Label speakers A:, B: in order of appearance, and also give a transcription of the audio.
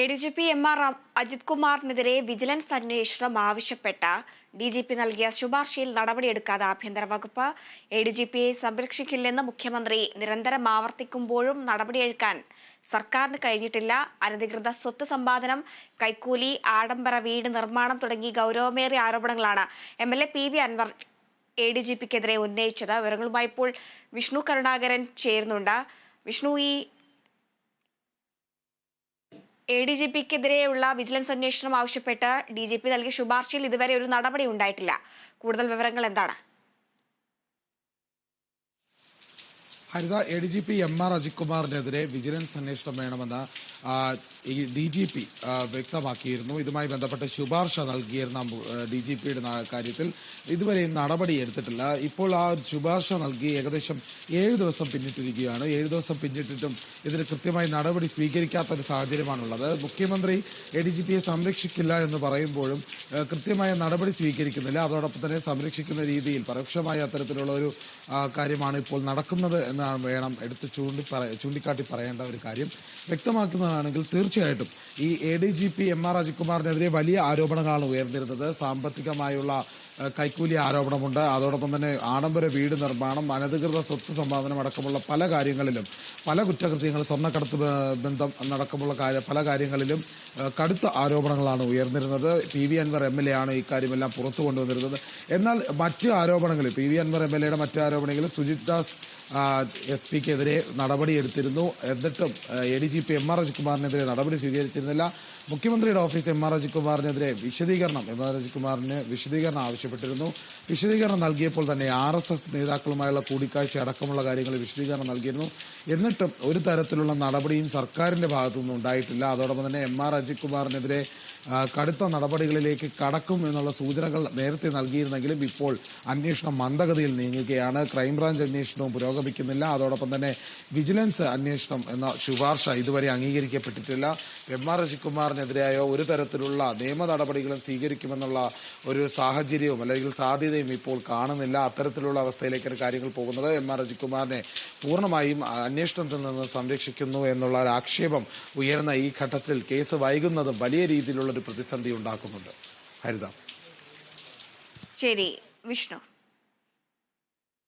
A: A D G P M R Ajith കുമാറിനെതിരെ vigilance അന്വേഷണം ആവശ്യപ്പെട്ട D G P നൽകിയ ശുപാർശയിൽ നടപടിയെടുക്കാതെ ആഭ്യന്തര വകുപ്പ് എ ഡി ജി പിയെ സംരക്ഷിക്കില്ലെന്ന് മുഖ്യമന്ത്രി നിരന്തരം ആവർത്തിക്കുമ്പോഴും നടപടിയെടുക്കാൻ സർക്കാരിന് കഴിഞ്ഞിട്ടില്ല. അനധികൃത സ്വത്ത് സമ്പാദനം കൈക്കൂലി ആഡംബര വീട് നിർമ്മാണം തുടങ്ങി ഗൗരവമേറിയ ആരോപണങ്ങളാണ് M L A P V Anvar A D G പിക്കെതിരെ ഉന്നയിച്ചത്. വിവരങ്ങളുമായി ഇപ്പോൾ വിഷ്ണു കരുണാകരൻ ചേരുന്നുണ്ട്. വിഷ്ണു ഈ എ ഡി ജി പിക്കെതിരെയുള്ള വിജിലൻസ് അന്വേഷണം ആവശ്യപ്പെട്ട് ഡി ജി പി നൽകിയ ശുപാർശയിൽ ഇതുവരെ ഒരു നടപടി ഉണ്ടായിട്ടില്ല. കൂടുതൽ വിവരങ്ങൾ എന്താണ്?
B: Haritha A D G P M R Ajith കുമാറിനെതിരെ vigilance അന്വേഷണം വേണമെന്ന് ഡി ജി പി വ്യക്തമാക്കിയിരുന്നു. ഇതുമായി ബന്ധപ്പെട്ട് ശുപാർശ നൽകിയിരുന്ന ഡി ജി പിയുടെ കാര്യത്തിൽ ഇതുവരെയും നടപടി എടുത്തിട്ടില്ല. ഇപ്പോൾ ആ ശുപാർശ നൽകി ഏകദേശം ഏഴ് ദിവസം പിന്നിട്ടിരിക്കുകയാണ്. ഏഴ് ദിവസം പിന്നിട്ടിട്ടും ഇതിന് കൃത്യമായി നടപടി സ്വീകരിക്കാത്ത ഒരു സാഹചര്യമാണുള്ളത്. മുഖ്യമന്ത്രി എ ഡി ജി പിയെ സംരക്ഷിക്കില്ല എന്ന് പറയുമ്പോഴും കൃത്യമായ നടപടി സ്വീകരിക്കുന്നില്ല. അതോടൊപ്പം തന്നെ സംരക്ഷിക്കുന്ന രീതിയിൽ പരോക്ഷമായ അത്തരത്തിലുള്ള ഒരു കാര്യമാണ് ഇപ്പോൾ നടക്കുന്നത് എന്നാണ് വേണം എടുത്ത് ചൂണ്ടി ചൂണ്ടിക്കാട്ടി പറയേണ്ട ഒരു കാര്യം. വ്യക്തമാക്കുന്നതാണെങ്കിൽ തീർച്ചയായിട്ടും ഈ A D G P M R അജിത്കുമാറിനെതിരെ വലിയ ആരോപണങ്ങളാണ് ഉയർന്നിരുന്നത്. സാമ്പത്തികമായുള്ള കൈക്കൂലി ആരോപണമുണ്ട്. അതോടൊപ്പം തന്നെ ആഡംബര വീട് നിർമ്മാണം അനധികൃത സ്വത്ത് സമ്പാദനം അടക്കമുള്ള പല കാര്യങ്ങളിലും പല കുറ്റകൃത്യങ്ങൾ സ്വർണക്കടത്ത് ബന്ധം അടക്കമുള്ള കാര്യ പല കാര്യങ്ങളിലും കടുത്ത ആരോപണങ്ങളാണ് ഉയർന്നിരുന്നത്. P V Anvar M L A ആണ് ഇക്കാര്യമെല്ലാം പുറത്തു കൊണ്ടുവന്നിരുന്നത്. എന്നാൽ മറ്റ് ആരോപണങ്ങളിൽ P V Anvar M L എയുടെ മറ്റ് ആരോപണങ്ങളിൽ സുജിത് ദാസ് എസ് പിക്കെതിരെ നടപടിയെടുത്തിരുന്നു. എന്നിട്ടും A D G P M R അജിത്കുമാറിനെതിരെ നടപടി സ്വീകരിച്ചിരുന്നില്ല. മുഖ്യമന്ത്രിയുടെ ഓഫീസ് എം ആർ അജിത്കുമാറിനെതിരെ വിശദീകരണം എം ആർ അജിത്കുമാറിന് വിശദീകരണം ആവശ്യപ്പെട്ടിരുന്നു. വിശദീകരണം നൽകിയപ്പോൾ തന്നെ ആർ എസ് എസ് നേതാക്കളുമായുള്ള കൂടിക്കാഴ്ച അടക്കമുള്ള കാര്യങ്ങളിൽ വിശദീകരണം നൽകിയിരുന്നു. എന്നിട്ടും ഒരു തരത്തിലുള്ള നടപടിയും സർക്കാരിന്റെ ഭാഗത്തുനിന്നും ഉണ്ടായിട്ടില്ല. അതോടൊപ്പം തന്നെ എം ആർ അജിത്കുമാറിനെതിരെ കടുത്ത നടപടികളിലേക്ക് കടക്കും എന്നുള്ള സൂചനകൾ നേരത്തെ നൽകിയിരുന്നെങ്കിലും ഇപ്പോൾ അന്വേഷണം മന്ദഗതിയിൽ നീങ്ങുകയാണ്. ക്രൈംബ്രാഞ്ച് അന്വേഷണവും പുരോഗമിക്കുന്നില്ല. അതോടൊപ്പം തന്നെ വിജിലൻസ് അന്വേഷണം എന്ന ശുപാർശ ഇതുവരെ അംഗീകരിക്കപ്പെട്ടിട്ടില്ല എം ആർ അജിത്കുമാറിനെതിരായോ ഒരു തരത്തിലുള്ള നിയമ നടപടികളും സ്വീകരിക്കുമെന്നുള്ള ഒരു സാഹചര്യവും അല്ലെങ്കിൽ സാധ്യതയും ഇപ്പോൾ കാണുന്നില്ല. അത്തരത്തിലുള്ള അവസ്ഥയിലേക്കാണ് കാര്യങ്ങൾ പോകുന്നത് എം ആർ രജികുമാറിനെ പൂർണമായും അന്വേഷണത്തിൽ നിന്ന് സംരക്ഷിക്കുന്നു എന്നുള്ള ഒരു ആക്ഷേപം ഉയർന്ന ഈ ഘട്ടത്തിൽ കേസ് വൈകുന്നതും വലിയ രീതിയിലുള്ള ഒരു പ്രതിസന്ധി ഉണ്ടാക്കുന്നുണ്ട്. ഹരിത.
A: ശരി. വിഷ്ണു.